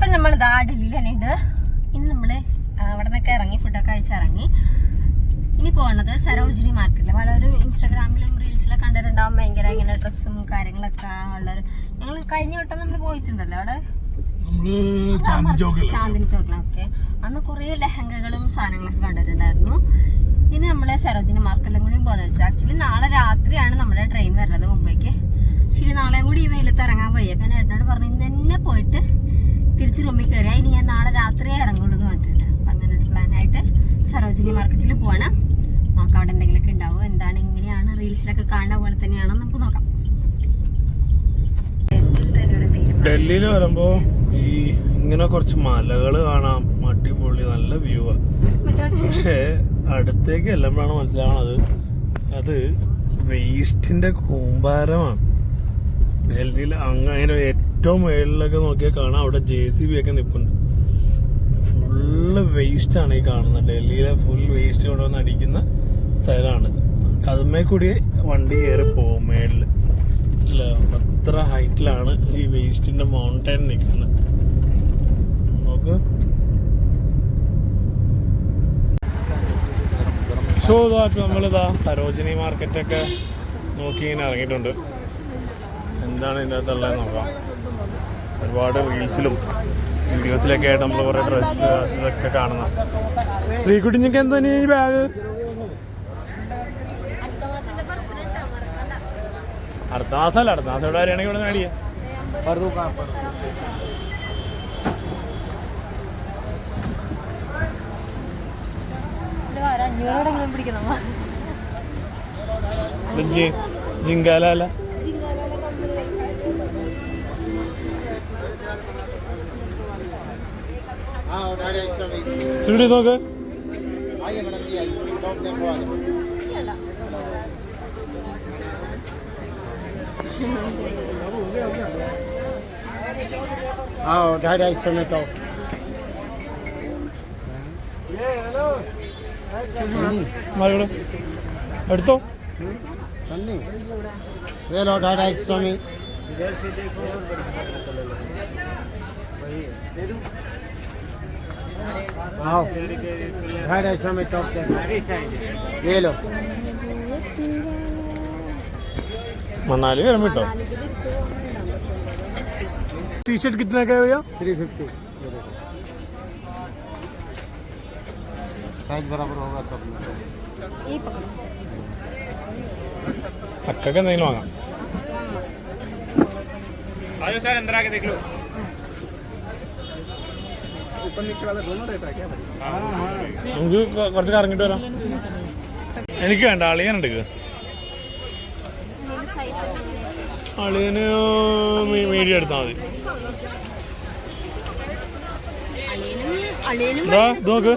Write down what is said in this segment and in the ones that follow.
അപ്പൊ നമ്മൾ ഇതാ ഡൽഹിയിൽ തന്നെ ഉണ്ട്. ഇന്ന് നമ്മൾ അവിടെ നിന്നൊക്കെ ഇറങ്ങി ഫുഡൊക്കെ കഴിച്ചിറങ്ങി ഇനി പോകുന്നത് സരോജിനി മാർക്കറ്റിൽ പലരും ഇൻസ്റ്റാഗ്രാമിലും റീൽസിലൊക്കെ കണ്ടിട്ടുണ്ടാവും. ഭയങ്കര ഇങ്ങനെ ഡ്രസ്സും കാര്യങ്ങളൊക്കെ ഉള്ളത് ഞങ്ങൾ കഴിഞ്ഞ വട്ടം നമ്മൾ പോയിട്ടുണ്ടല്ലോ അവിടെ? ചാന്ദിനി ചോക്കിലൊക്കെ അന്ന് കുറേ ലഹങ്കകളും സാധനങ്ങളൊക്കെ കണ്ടിട്ടുണ്ടായിരുന്നു. ഇനി നമ്മളെ സരോജിനി മാർക്കറ്റിലും കൂടി പോകാൻ വെച്ചു ആക്ച്വലി നാളെ രാത്രിയാണ് നമ്മുടെ ട്രെയിൻ വരുന്നത് മുംബൈക്ക്. ശരി നാളെയും കൂടി ഈ വെയിലത്ത് ഇറങ്ങാൻ പോയി അപ്പൊ ഞാൻ ഏട്ടനോട് പറഞ്ഞു ഇന്ന് തന്നെ പോയിട്ട് തിരിച്ച് റൂമിൽ കയറിയാ ഇനി ഞാൻ നാളെ രാത്രിയേ ഇറങ്ങുള്ളൂ എന്ന് പറഞ്ഞിട്ടുണ്ട്. അപ്പൊ അങ്ങനെ ഒരു പ്ലാനായിട്ട് സരോജിനി മാർക്കറ്റിൽ പോവാണ്. നോക്കാം അവിടെ എന്തെങ്കിലുമൊക്കെ ഉണ്ടാവും? എന്താണ് എങ്ങനെയാണ് റീൽസിലൊക്കെ കാണുന്ന പോലെ തന്നെയാണോ നമുക്ക് നോക്കാം. ഡൽഹിയിൽ വരുമ്പോ ഈ ഇങ്ങനെ കുറച്ച് മലകൾ കാണാം. അടിപൊളി നല്ല വ്യൂ ആണ് പക്ഷേ അടുത്തേക്ക് ചെല്ലുമ്പോഴാണ് മനസ്സിലാവണത് അത് വേസ്റ്റിന്റെ കൂമ്പാരമാണ്. ഡൽഹിയിൽ അങ്ങ് അതിന്റെ ഏറ്റവും മുകളിലൊക്കെ നോക്കിയാൽ കാണാം. അവിടെ ജെ സി ബി ഒക്കെ നിൽപ്പുണ്ട് ഫുള്ള് വേസ്റ്റ് ആണ് ഈ കാണുന്നത്. ഡൽഹിയിലെ ഫുൾ വേസ്റ്റ് കൊണ്ടുവന്ന് അടിക്കുന്ന സ്ഥലമാണ്. അതുമേ കൂടി വണ്ടി കയറി പോകും മേളിൽ അല്ല അത്ര ഹൈറ്റിലാണ് ഈ വേസ്റ്റിന്റെ മൗണ്ടൻ നിൽക്കുന്നത്. നോക്ക്. സോ ഇതാ നമ്മളിതാ സരോജിനി മാർക്കറ്റൊക്കെ നോക്കി ഇങ്ങനെ ഇറങ്ങിയിട്ടുണ്ട്. എന്താണ് ഇതിന്റെ അകത്തുള്ളത് നോക്കാം. ഒരുപാട് റീൽസിലും വീഡിയോസിലൊക്കെ ആയിട്ട് നമ്മൾ കുറേ ഡ്രസ്സ് ഇതൊക്കെ കാണുന്ന. ശ്രീകുട്ടിഞ്ഞൊക്കെ എന്താ ഈ ബാഗ് അടുത്ത മാസമല്ല അടുത്ത മാസം ഇവിടെ വരികയാണെങ്കിൽ ഇവിടെ നേടിയേ അഞ്ഞൂറോടെങ്കിലും പിടിക്കണം? ജി- ജിങ്കാല അല്ല हाँ और ढाई सौ में ചുരുടി നോക്ക് आइए मैडम जी आइए टॉप टेम्पो आ जाओ हाँ ढाई ढाई सौ में टॉप മറികട എടുത്തോ सन्नी ये लो ढाई ढाई सौ में आओ ढाई ढाई सौ में टॉप से ले लो मनाली और मिटो टी शर्ट कितने का है भैया थ्री फिफ्टी साइज बराबर होगा सब अक्का का नहीं लगा आयो सर अंदर आके देख लो നമുക്ക് കുറച്ച് കറങ്ങിട്ട് വരാം. എനിക്ക് വേണ്ട അളിയനുണ്ട് അളിയന് മീഡിയ എടുത്താൽ മതി. നോക്ക്.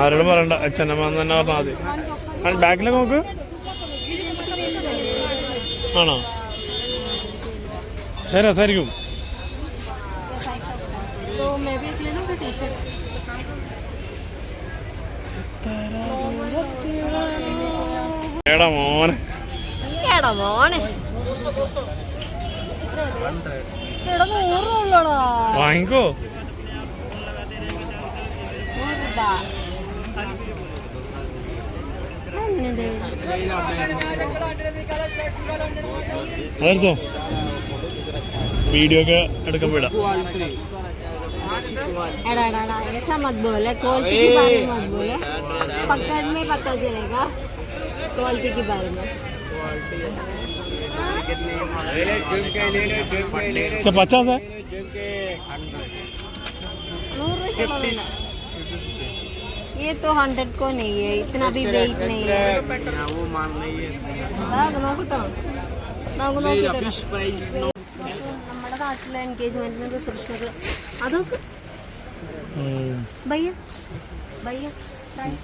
ആരോടും പറയണ്ട അച്ഛനമ്മ തന്നെ പറഞ്ഞാൽ മതി. ബാക്കിലൊക്കെ നോക്ക്. ആണോ? രസമായിരിക്കും എടാ മോനെ. എടാ മോനെ. വാങ്ങിക്കോ? അതെടുത്തോ വീഡിയോ ഒക്കെ എടുക്കാൻ വിടാം एड़ा एड़ा एड़ा ऐसा मत बोले क्वालिटी के बारे में मत बोले पकड़ में पता चलेगा क्वालिटी के बारे में क्या पचास है नूर रुपये का लेना। ये तो हंड्रेड को नहीं है इतना भी वेट नहीं है ബാഗ് നോക്കട്ടോ നമുക്ക് നോക്കിട്ട് നമ്മുടെ നാട്ടിലെ എൻഗേജ്മെന്റിന് റിസപ്ഷനൊക്കെ അതൊക്കെ ഭയ്യ ഭയ്യ प्राइस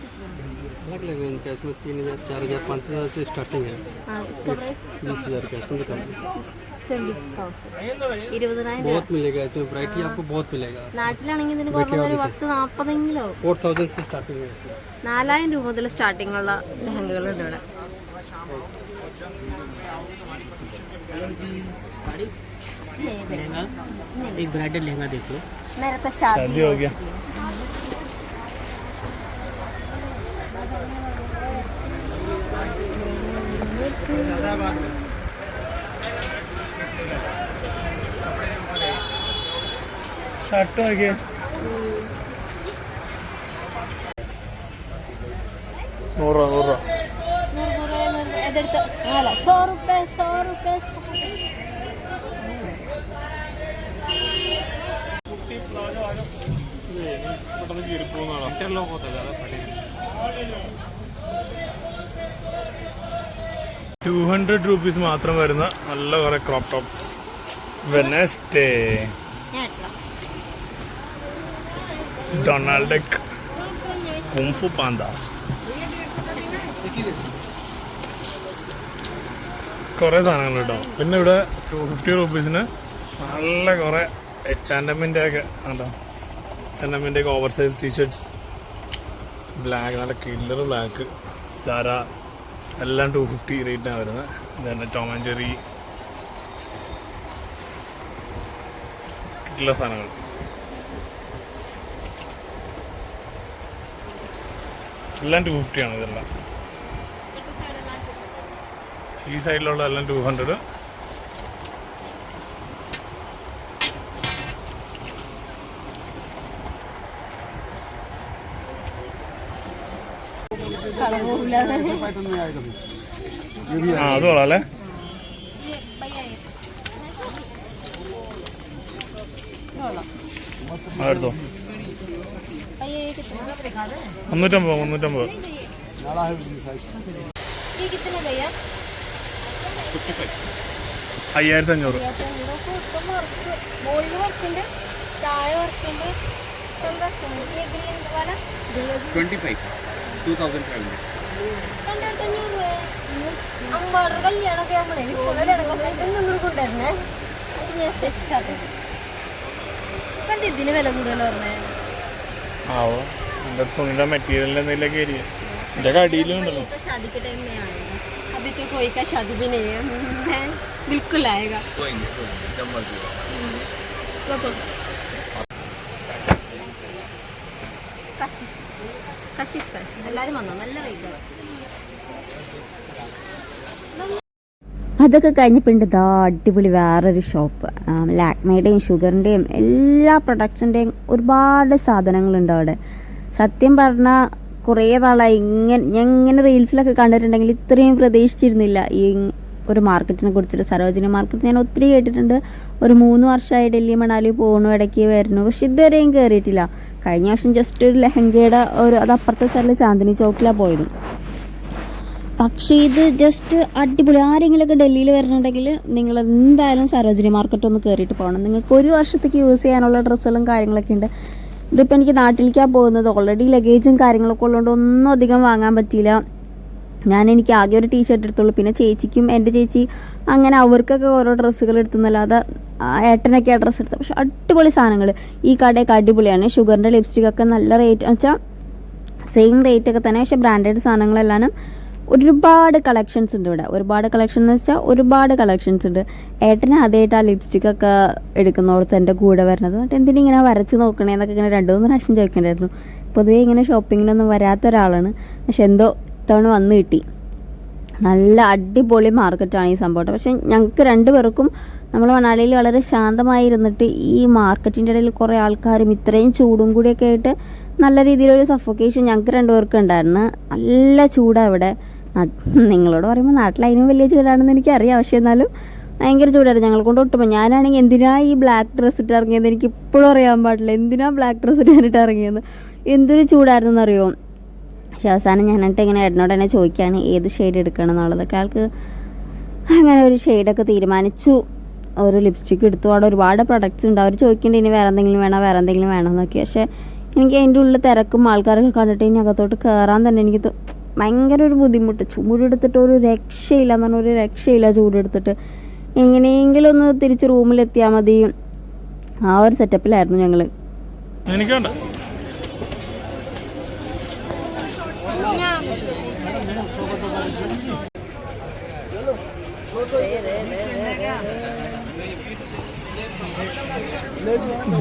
अलग अलग रेंज का इसमें तीन हज़ार चार हज़ार पाँच हज़ार से स्टार्टिंग है हाँ इसका प्राइस बीस हज़ार का ट्वेंटी थाउजेंड ട്വന്റി തൗസൻഡ് ഇരുപതിനായിരം രൂപ बहुत मिलेगा इसमें वैरायटी आपको बहुत मिलेगा നാട്ടിലാണെങ്കിൽ ഇതിന് കുറഞ്ഞ ഒരു പത്ത് നാൽപ്പതെങ്കിലോ फोर थाउजेंड से स्टार्टिंग है इसमें നാലായിരം രൂപ മുതൽ സ്റ്റാർട്ടിംഗ് ഉള്ള ലെഹങ്കകളുണ്ട് ഇവിടെ एक ब्राइडल लहंगा देखो मेरा तो शादी शादी हो गया ഷർട്ട് നോക്കിയേ. നൂറ് രൂപ നൂറ് രൂപ. അല്ല സോ റുപ്യ സോ റുപ്യ പെട്ടെന്ന് കീറിപ്പോന്നാണ് മറ്റുള്ള പോകത്തല്ല അതാ പടി ടു ഹൺഡ്രഡ് റുപ്പീസ് മാത്രം വരുന്ന നല്ല കുറെ crop tops Wednesday Donald kung fu panda കുറേ സാധനങ്ങൾ കേട്ടോ. പിന്നെ ഇവിടെ ടു ഫിഫ്റ്റി റുപ്പീസിന് നല്ല കുറേ എച്ച് ആൻഡ് എമ്മിന്റെ ഒക്കെ ഉണ്ടോ എച്ച് ആൻഡ് എമ്മിന്റെ ഒക്കെ over size t shirts black നല്ല കില്ലർ ബ്ലാക്ക് സാര എല്ലാം ടു ഫിഫ്റ്റി റേറ്റാണ് വരുന്നത്. ഇതന്നെ ടോം ആൻഡ് ജെറി കിട്ടുള്ള സാധനങ്ങൾ. എല്ലാം ടു ഫിഫ്റ്റിയാണ് ഇതെല്ലാം. ഈ സൈഡിലുള്ള എല്ലാം ടു ഹൺഡ്രഡ് അത് കൊള്ളാം അല്ലേ മുന്നൂറ്റമ്പത് മുന്നൂറ്റമ്പത്. അയ്യായിരത്തി അഞ്ഞൂറ്. താഴെ വർക്കുണ്ട് ഗ്രീൻ വാല twenty five two thousand five hundred രണ്ടായിരത്തി അഞ്ഞൂറ് അമ്മാടെ കല്യാണമൊക്കെ നമ്മളെ വിശ്വകല്യാണമൊക്കെ ഇതൊന്നും നിങ്ങൾ കൊണ്ടുവരണേ അത് ഞാൻ സെറ്റ് ആക്കും ഇപ്പം എന്താ ഇതിന് വില കൂടുതൽ പറഞ്ഞേ ആവോ എൻ്റെ തുണിയുടെ മെറ്റീരിയലിൻ്റെ എന്തെങ്കിലുമൊക്കെ ഏരിയ എൻ്റെ കടിയിലും ഉണ്ടല്ലോ भैया का शादी के टाइम में आएगा अभी तो कोई का शादी भी नहीं है मैं बिल्कुल आएगा देखो കശിഷ് കശിഷ് കശിഷ് എല്ലാവരും വന്നോ അതൊക്കെ കഴിഞ്ഞപ്പോൾ ഇതാ അടിപൊളി വേറൊരു ഷോപ്പ് ലാക്മയുടെയും ഷുഗറിന്റെയും എല്ലാ പ്രൊഡക്ട്സിന്റെയും ഒരുപാട് സാധനങ്ങളുണ്ട് അവിടെ. സത്യം പറഞ്ഞാൽ കുറേ നാളായി ഇങ്ങനെ ഞാൻ ഇങ്ങനെ റീൽസിലൊക്കെ കണ്ടിട്ടുണ്ടെങ്കിൽ ഇത്രയും പ്രതീക്ഷിച്ചിരുന്നില്ല. ഈ ഒരു മാർക്കറ്റിനെ കുറിച്ചിട്ട് സരോജിനി മാർക്കറ്റ് ഞാൻ ഒത്തിരി കേട്ടിട്ടുണ്ട്. ഒരു മൂന്ന് വർഷമായി ഡൽഹി മണാലി പോകണു ഇടയ്ക്ക് വരുന്നു. പക്ഷെ ഇതുവരെയും കയറിയിട്ടില്ല കഴിഞ്ഞ വർഷം ജസ്റ്റ് ഒരു ലെഹങ്കയുടെ ഒരു അത് അപ്പുറത്തെ സ്ഥലത്ത് ചാന്ദിനി ചോക്കിലാണ് പോയത്. പക്ഷേ ഇത് ജസ്റ്റ് അടിപൊളി. ആരെങ്കിലുമൊക്കെ ഡൽഹിയിൽ വരുന്നുണ്ടെങ്കിൽ നിങ്ങൾ എന്തായാലും സരോജിനി മാർക്കറ്റ് ഒന്ന് കയറിയിട്ട് പോകണം. നിങ്ങൾക്ക് ഒരു വർഷത്തേക്ക് യൂസ് ചെയ്യാനുള്ള ഡ്രസ്സുകളും കാര്യങ്ങളൊക്കെ ഉണ്ട്. ഇതിപ്പോൾ എനിക്ക് നാട്ടിലേക്കാണ് പോകുന്നത്. ഓൾറെഡി ലഗേജും കാര്യങ്ങളൊക്കെ ഉള്ളതുകൊണ്ട് ഒന്നും അധികം വാങ്ങാൻ പറ്റിയില്ല. ഞാൻ എനിക്ക് ആകെ ഒരു ടീഷർട്ട് എടുത്തുള്ളൂ. പിന്നെ ചേച്ചിക്കും എന്റെ ചേച്ചി അങ്ങനെ അവർക്കൊക്കെ ഓരോ ഡ്രസ്സുകൾ എടുത്തുന്നല്ലാതെ ഏട്ടനൊക്കെ ആ ഡ്രസ്സ് എടുത്തു പക്ഷെ അടിപൊളി സാധനങ്ങൾ ഈ കടയൊക്കെ അടിപൊളിയാണ്. ഷുഗറിന്റെ ലിപ്സ്റ്റിക് ഒക്കെ നല്ല റേറ്റ് വെച്ചാൽ സെയിം റേറ്റ് ഒക്കെ തന്നെ. പക്ഷേ ബ്രാൻഡഡ് സാധനങ്ങളെല്ലാം ഒരുപാട് കളക്ഷൻസ് ഉണ്ട് ഇവിടെ. ഒരുപാട് കളക്ഷൻ എന്ന് വെച്ചാൽ ഒരുപാട് കളക്ഷൻസ് ഉണ്ട്. ഏട്ടന് ആദ്യമായിട്ട് ആ ലിപ്സ്റ്റിക് ഒക്കെ എടുക്കുന്നോടത്ത് എന്റെ കൂടെ വരുന്നത് എന്നിട്ട് എന്തിനും ഇങ്ങനെ വരച്ച് നോക്കണേ എന്നൊക്കെ ഇങ്ങനെ രണ്ട് മൂന്ന് പ്രാവശ്യം ചോദിക്കണ്ടായിരുന്നു. പൊതുവേ ഇങ്ങനെ ഷോപ്പിങ്ങിനൊന്നും വരാത്ത ഒരാളാണ്. പക്ഷെ എന്തോ ഇത്തവണ വന്ന് കിട്ടി. നല്ല അടിപൊളി മാർക്കറ്റാണ് ഈ സംഭവം. പക്ഷെ ഞങ്ങൾക്ക് രണ്ടുപേർക്കും നമ്മൾ മണാലിയിൽ വളരെ ശാന്തമായിരുന്നിട്ട് ഈ മാർക്കറ്റിന്റെ ഇടയിൽ കുറേ ആൾക്കാരും ഇത്രയും ചൂടും കൂടിയൊക്കെ ആയിട്ട് നല്ല രീതിയിലൊരു സഫോക്കേഷൻ ഞങ്ങൾക്ക് രണ്ടുപേർക്കും ഉണ്ടായിരുന്നു. നല്ല ചൂടാണ് ഇവിടെ നിങ്ങളോട് പറയുമ്പോൾ നാട്ടിൽ അതിനും വലിയ ചൂടാണെന്ന് എനിക്കറിയാം. പക്ഷേ എന്നാലും ഭയങ്കര ചൂടായിരുന്നു. ഞങ്ങൾ കൊണ്ട് ഒട്ടുമ്പോൾ ഞാനാണെങ്കിൽ എന്തിനാ ഈ ബ്ലാക്ക് ഡ്രസ്സ് ഇട്ട് ഇറങ്ങിയത്? എനിക്ക് ഇപ്പോഴും അറിയാൻ പാടില്ല. എന്തിനാ ബ്ലാക്ക് ഡ്രസ്സ് ഇട്ടാനിട്ട് ഇറങ്ങിയത്? എന്തൊരു ചൂടായിരുന്നു അറിയുമോ പക്ഷെ അവസാനം ഞാൻ എന്നിട്ട് ഇങ്ങനെ ഏട്ടനോട് തന്നെ ചോദിക്കുകയാണ് ഏത് ഷെയ്ഡ് എടുക്കണം എന്നുള്ളതൊക്കെ? ആൾക്ക് അങ്ങനെ ഒരു ഷെയ്ഡൊക്കെ തീരുമാനിച്ചു. ഒരു ലിപ്സ്റ്റിക് എടുത്തു. അവിടെ ഒരുപാട് പ്രൊഡക്ട്സ് ഉണ്ട്. അവർ ചോദിക്കേണ്ടി ഇനി വേറെ എന്തെങ്കിലും വേണോ? വേറെ എന്തെങ്കിലും വേണോ? എന്നൊക്കെ. പക്ഷേ എനിക്ക് അതിന്റെ ഉള്ളിൽ തിരക്കും ആൾക്കാരൊക്കെ കണ്ടിട്ട് ഇനി അകത്തോട്ട് കയറാൻ തന്നെ എനിക്ക് ഭയങ്കര ഒരു ബുദ്ധിമുട്ട്. ചൂടെടുത്തിട്ട് ഒരു രക്ഷയില്ല എന്ന് പറഞ്ഞാൽ ഒരു രക്ഷയില്ല ചൂടെടുത്തിട്ട് എങ്ങനെയെങ്കിലും ഒന്ന് തിരിച്ച് റൂമിലെത്തിയാൽ മതി. ആ ഒരു സെറ്റപ്പിലായിരുന്നു ഞങ്ങൾ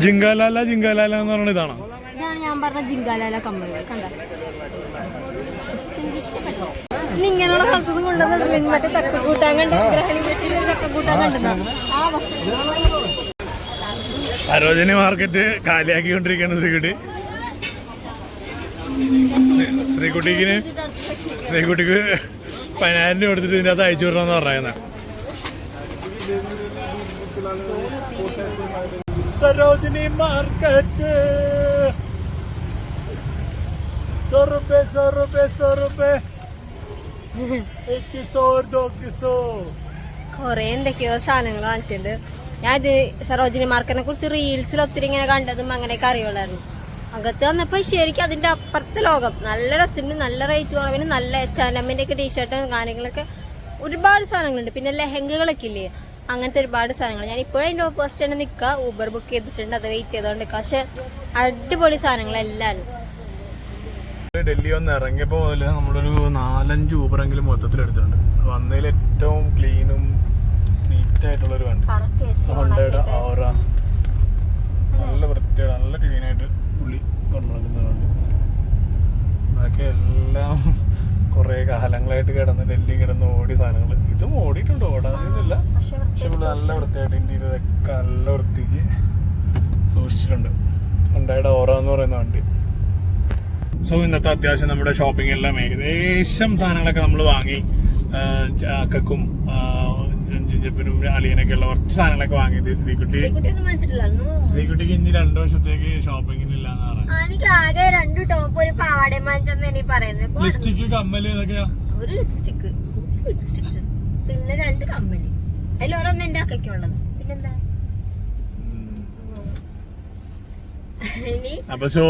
ജിങ്കാലാല ജിങ്കാലാല എന്ന് പറയുന്നത് ഇതാണോ? ഇതാണ് ഞാൻ പറഞ്ഞ ജിങ്കാലാല കമ്മലുകൾ കണ്ട? ഇങ്ങനെയുള്ള സ്ഥലത്തുനിന്ന് കൊണ്ടുവന്നിട്ടില്ല മറ്റേ ചക്ക കൂട്ടാൻ കണ്ട ഗ്രഹണി വെച്ചിട്ട് ചക്ക കൂട്ടാൻ കണ്ടെന്ന ആ വസ്തു സരോജിനി മാർക്കറ്റ് കാലിയാക്കിക്കൊണ്ടിരിക്കുകയാണ് ശ്രീകുട്ടി ശ്രീകുട്ടിക്ക് ശ്രീകുട്ടിക്ക് പതിനായിരം രൂപ എടുത്തിട്ട് ഇതിൻ്റെ അകത്ത് അയച്ചു വിടണമെന്ന് പറയുന്നത് സരോജിനി മാർക്കറ്റ് സौ रुपए सौ रुपए सौ रुपए एक किसो और दो किसो കൊറേ എന്തൊക്കെയോ സാധനങ്ങൾ വാങ്ങിച്ചിട്ടുണ്ട് ഞാൻ ഇത് സരോജിനി മാർക്കറ്റിനെ കുറിച്ച് റീൽസിൽ ഒത്തിരി ഇങ്ങനെ കണ്ടതും അങ്ങനെയൊക്കെ അറിയുള്ളായിരുന്നു അകത്ത് വന്നപ്പോൾ ശരിക്കും അതിന്റെ അപ്പുറത്തെ ലോകം. നല്ല ഡ്രസ്സിന് നല്ല റേറ്റ് കുറവിന് നല്ല എച്ച് ആൻഡ് എമ്മിന്റെ ഒക്കെ ടീഷർട്ടും കാര്യങ്ങളൊക്കെ ഒരുപാട് സാധനങ്ങളുണ്ട്. പിന്നെ ലെഹങ്കകളൊക്കെ ഇല്ലേ? അങ്ങനത്തെ ഒരുപാട് സാധനങ്ങൾ. ഞാൻ ഇപ്പോഴും എന്റെ ഫസ്റ്റ് തന്നെ നിൽക്കുക ഊബർ ബുക്ക് ചെയ്തിട്ടുണ്ട് അത് വെയിറ്റ് ചെയ്തോണ്ട് നിൽക്കുക പക്ഷെ അടിപൊളി സാധനങ്ങളെല്ലാം. ഡൽഹി വന്ന് ഇറങ്ങിയപ്പോൾ മുതൽ നമ്മളൊരു നാലഞ്ച് ഊബറെങ്കിലും മൊത്തത്തിൽ എടുത്തിട്ടുണ്ട്. വന്നതിൽ ഏറ്റവും ക്ലീനും നീറ്റായിട്ടുള്ളൊരു വണ്ടി. ഹോണ്ടയുടെ ഓറ നല്ല വൃത്തിയാണ് നല്ല ക്ലീനായിട്ട് പുള്ളി കൊണ്ടുനടക്കുന്ന വണ്ടി ബാക്കി എല്ലാം കുറേ കാലങ്ങളായിട്ട് കിടന്ന് ഡൽഹി കിടന്ന് ഓടി സാധനങ്ങൾ. ഇതും ഓടിയിട്ടുണ്ട് ഓടാതെയൊന്നുമില്ല പക്ഷെ ഇവിടെ നല്ല വൃത്തിയായിട്ട് ഇന്ത്യയിലൊക്കെ നല്ല വൃത്തിക്ക് സൂക്ഷിച്ചിട്ടുണ്ട്. ഹോണ്ടയുടെ ഓറ എന്ന് പറയുന്ന വണ്ടി. സോ ഇന്നത്തെ അത്യാവശ്യം നമ്മുടെ ഷോപ്പിംഗ് എല്ലാം ഏകദേശം സാധനങ്ങളൊക്കെ നമ്മൾ വാങ്ങി ആ, ജിഞ്ചപ്പിനും അളിയനൊക്കെ ഉള്ള കുറച്ച് സാധനങ്ങളൊക്കെ വാങ്ങിയത് ശ്രീകുട്ടി. ശ്രീകുട്ടിക്ക് ഇനി രണ്ടു വർഷത്തേക്ക് ഷോപ്പിംഗിന് എന്ന് പറഞ്ഞു. എനിക്ക് ആകെ രണ്ട് ടോപ്പ് ഒരു പാവാടയും വാങ്ങിച്ചെന്ന് എനിക്ക് പറയുന്നത് ലിപ്സ്റ്റിക് കമ്മൽ ഇതൊക്കെയാ ഒരു ലിപ്സ്റ്റിക് ലിപ്സ്റ്റിക്ക് പിന്നെ രണ്ട് കമ്മൽ. അതിലൊരെണ്ണം എന്റെ ഉള്ളത്. പിന്നെന്താ? അപ്പൊ സോ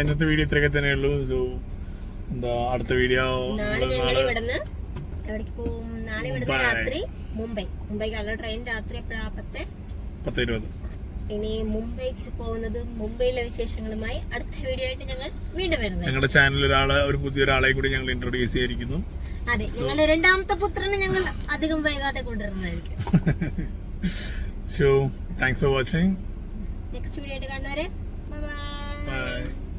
ഇന്നത്തെ വീഡിയോ ഇത്രയൊക്കെ തന്നെ ഉള്ളൂ. സോ എന്താ അടുത്ത വീഡിയോ നാളെ ഞങ്ങൾ ഇവിടുന്ന് എവിടേക്ക് പോകും നാളെ ഇവിടുന്ന് രാത്രി മുംബൈ. മുംബൈക്കുള്ള ട്രെയിൻ രാത്രി എപ്പോഴാണ് പത്ത്? പത്ത് ഇരുപത് ഇനി മുംബൈക്ക് പോകുന്നത് മുംബൈയിലെ വിശേഷങ്ങളുമായി അടുത്ത വീഡിയോ ആയിട്ട് ഞങ്ങൾ വീണ്ടും വരുന്നത് ഞങ്ങളുടെ ചാനലിൽ ഒരാളെ ഒരു പുതിയ ഒരാളെ കൂടി ഞങ്ങൾ ഇൻട്രോഡ്യൂസ് ചെയ്തിരിക്കുന്നു അതെ ഞങ്ങളുടെ രണ്ടാമത്തെ പുത്രനെ ഞങ്ങൾ അധികം വൈകാതെ കൊണ്ടുവരുന്നതായിരിക്കും. So thanks for watching next video ആയിട്ട് കാണുന്നവരെ ബൈ ബൈ